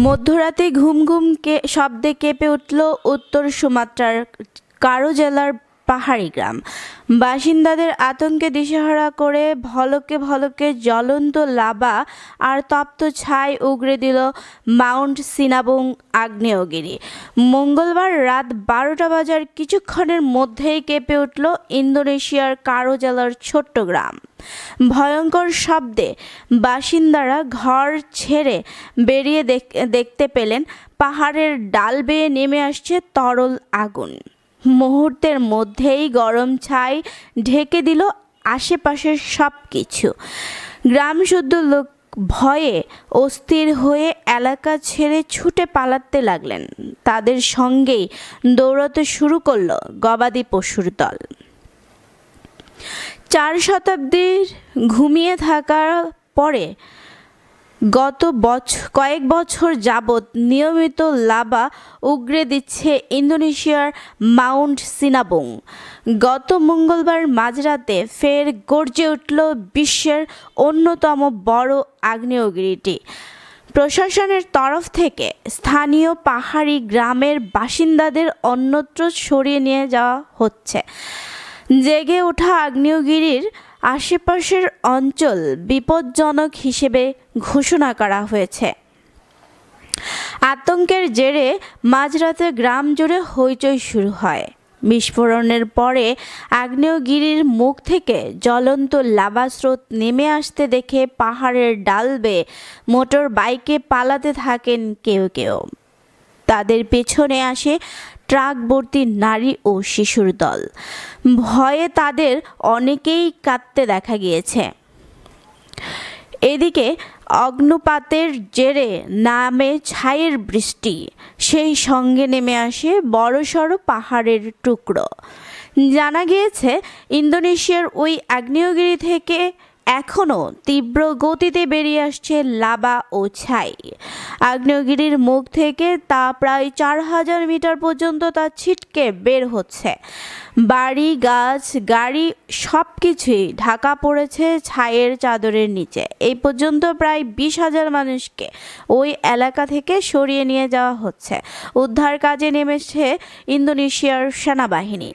মধ্যরাতে ঘুম ঘুম কে শব্দে কেঁপে উঠল উত্তর সুমাত্রার। কারও জেলার পাহাড়ি গ্রাম। বাসিন্দাদের আতঙ্কে দিশেহারা করে ভলকে ভলকে জ্বলন্ত লাভা আর তপ্ত ছাই উগড়ে দিল মাউন্ট সিনাবুং আগ্নেয়গিরি। মঙ্গলবার রাত বারোটা বাজার কিছুক্ষণের মধ্যেই কেঁপে উঠল ইন্দোনেশিয়ার কারও জেলার ছোট্ট গ্রাম। ভয়ঙ্কর শব্দে বাসিন্দারা ঘর ছেড়ে বেরিয়ে দেখ- দেখতে পেলেন পাহাড়ের ডাল বেয়ে নেমে আসছে তরল আগুন। মুহূর্তের মধ্যেই গরম ছাই ঢেকে দিল আশেপাশের সব কিছু গ্রাম শুদ্ধ লোক ভয়ে অস্থির হয়ে এলাকা ছেড়ে ছুটে পালাতে লাগলেন। তাদের সঙ্গেই দৌড়াতে শুরু করল গবাদি পশুর দল। চার শতাব্দীর ঘুমিয়ে থাকার পরে গত বছর কয়েক বছর যাবৎ নিয়মিত লাভা উগরে দিচ্ছে ইন্দোনেশিয়ার মাউন্ট সিনাবুং। গত মঙ্গলবার মাঝরাতে ফের গর্জে উঠল বিশ্বের অন্যতম বড় আগ্নেয়গিরিটি। প্রশাসনের তরফ থেকে স্থানীয় পাহাড়ি গ্রামের বাসিন্দাদের অন্যত্র সরিয়ে নিয়ে যাওয়া হচ্ছে। জেগে ওঠা আগ্নেয়গিরির আশেপাশের অঞ্চল বিপজ্জনক হিসেবে ঘোষণা করা হয়েছে। আতঙ্কের জেরে মাঝরাতে গ্রাম জুড়ে হইচই শুরু হয়। বিস্ফোরণের পরে আগ্নেয়গিরির মুখ থেকে জ্বলন্ত লাভা স্রোত নেমে আসতে দেখে পাহাড়ের ডাল বেয়ে মোটর বাইকে পালাতে থাকেন কেউ কেউ। তাদের পেছনে আসে ট্রাক ভর্তি নারী ও শিশুর দল। ভয়ে তাদের অনেকেই কাঁদতে দেখা গিয়েছে। এদিকে অগ্নুপাতের জেরে নামে ছাইয়ের বৃষ্টি, সেই সঙ্গে নেমে আসে বড়সড় পাহাড়ের টুকরো। জানা গিয়েছে, ইন্দোনেশিয়ার ওই আগ্নেয়গিরি থেকে এখনও তীব্র গতিতে বেরিয়ে আসছে লাভা ও ছাই। আগ্নেয়গিরির মুখ থেকে তা প্রায় চার হাজার মিটার পর্যন্ত তা ছিটকে বের হচ্ছে। বাড়ি, গাছ, গাড়ি সব কিছুই ঢাকা পড়েছে ছাইয়ের চাদরের নিচে। এই পর্যন্ত প্রায় বিশ হাজার মানুষকে ওই এলাকা থেকে সরিয়ে নিয়ে যাওয়া হচ্ছে। উদ্ধার কাজে নেমেছে ইন্দোনেশিয়ার সেনাবাহিনী।